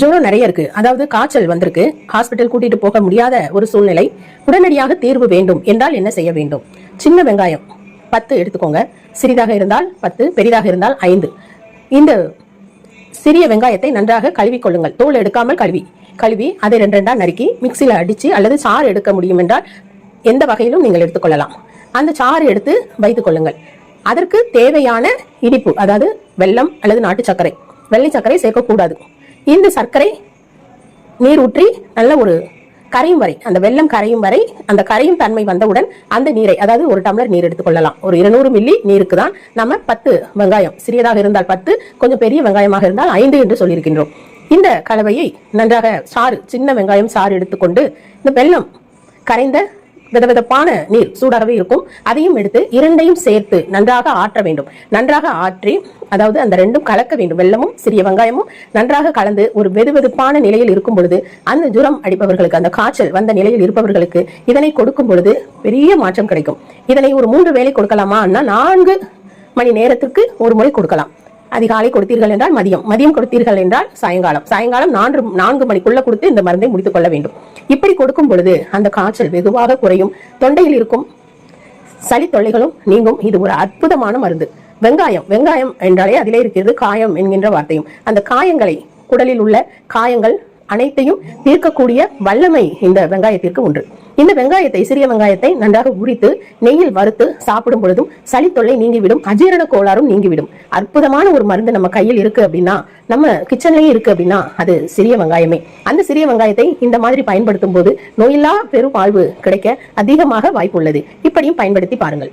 ஜுரம் நிறைய இருக்கு. அதாவது காய்ச்சல் வந்திருக்கு. ஹாஸ்பிட்டல் கூட்டிட்டு போக முடியாத ஒரு சூழ்நிலை. உடனடியாக தீர்வு வேண்டும் என்றால் என்ன செய்ய வேண்டும்? சின்ன வெங்காயம் பத்து எடுத்துக்கோங்க. சிறிதாக இருந்தால் பத்து பெரிதாக இருந்தால் ஐந்து. இந்த சிறிய வெங்காயத்தை நன்றாக கழுவி கொள்ளுங்கள். தோல் எடுக்காமல் கழுவி. கழுவி அதை ரெண்டு ரெண்டா நறுக்கி மிக்சியில் அடித்து அல்லது சாறு எடுக்க முடியும் என்றால் எந்த வகையிலும் நீங்கள் எடுத்துக்கொள்ளலாம் அந்த சாறு எடுத்து வைத்துக் கொள்ளுங்கள். அதற்கு தேவையான இனிப்பு அதாவது வெல்லம் அல்லது நாட்டு சர்க்கரை. வெள்ளை சர்க்கரை சேர்க்கக்கூடாது. இந்த சர்க்கரை நீர் ஊற்றி நல்ல ஒரு கரையும் வரை அந்த வெல்லம் கரையும் வரை அந்த கரையும் தன்மை வந்தவுடன் அந்த நீரை அதாவது ஒரு டம்ளர் நீர் எடுத்துக்கொள்ளலாம். ஒரு இருநூறு மில்லி நீருக்கு தான் நம்ம பத்து வெங்காயம் சிறியதாக இருந்தால் பத்து கொஞ்சம் பெரிய வெங்காயமாக இருந்தால் ஐந்து என்று சொல்லியிருக்கின்றோம். இந்த கலவையை நன்றாக சாறு சின்ன வெங்காயம் சாறு எடுத்துக்கொண்டு இந்த வெள்ளம் கரைந்த விதவிதப்பான நீர் சூடாகவே இருக்கும். அதையும் எடுத்து இரண்டையும் சேர்த்து நன்றாக ஆற்ற வேண்டும். நன்றாக ஆற்றி அதாவது அந்த ரெண்டும் கலக்க வேண்டும். வெள்ளமும் சிறிய வெங்காயமும் நன்றாக கலந்து ஒரு வெதுவெதுப்பான நிலையில் இருக்கும் பொழுது அந்த ஜுரம் அடிப்பவர்களுக்கு அந்த காய்ச்சல் வந்த நிலையில் இருப்பவர்களுக்கு இதனை கொடுக்கும் பொழுது பெரிய மாற்றம் கிடைக்கும். இதனை ஒரு மூன்று வேலை கொடுக்கலாமா? நான்கு மணி நேரத்திற்கு ஒரு முறை கொடுக்கலாம். அதிகாலை கொடுத்தீர்கள் என்றால் மதியம். மதியம் கொடுத்தீர்கள் என்றால் சாயங்காலம். சாயங்காலம் நான்கு நான்கு மணிக்குள்ள கொடுத்து இந்த மருந்தை முடித்துக் கொள்ள வேண்டும். இப்படி கொடுக்கும் பொழுது அந்த காய்ச்சல் வெகுவாக குறையும். தொண்டையில் இருக்கும் சளி தொல்லைகளும் நீங்கும். இது ஒரு அற்புதமான மருந்து. வெங்காயம். வெங்காயம் என்றாலே அதிலே இருக்கிறது காயம் என்கின்ற வார்த்தையும். அந்த காயங்களை குடலில் உள்ள காயங்கள் அனைத்தையும் தீர்க்கக்கூடிய வல்லமை இந்த வெங்காயத்திற்கு உண்டு. இந்த வெங்காயத்தை சிறிய வெங்காயத்தை நன்றாக உரித்து நெய்யில் வறுத்து சாப்பிடும் பொழுதும் சளி தொல்லை நீங்கிவிடும் அஜீரண கோளாறும் நீங்கிவிடும். அற்புதமான ஒரு மருந்து நம்ம கையில் இருக்கு அப்படின்னா நம்ம கிச்சன்லயே இருக்கு அப்படின்னா அது சிறிய வெங்காயமே. அந்த சிறிய வெங்காயத்தை இந்த மாதிரி பயன்படுத்தும் போது நோயில்லா பெரும் வாழ்வு கிடைக்க அதிகமாக வாய்ப்பு உள்ளது இப்படியும் பயன்படுத்தி பாருங்கள்.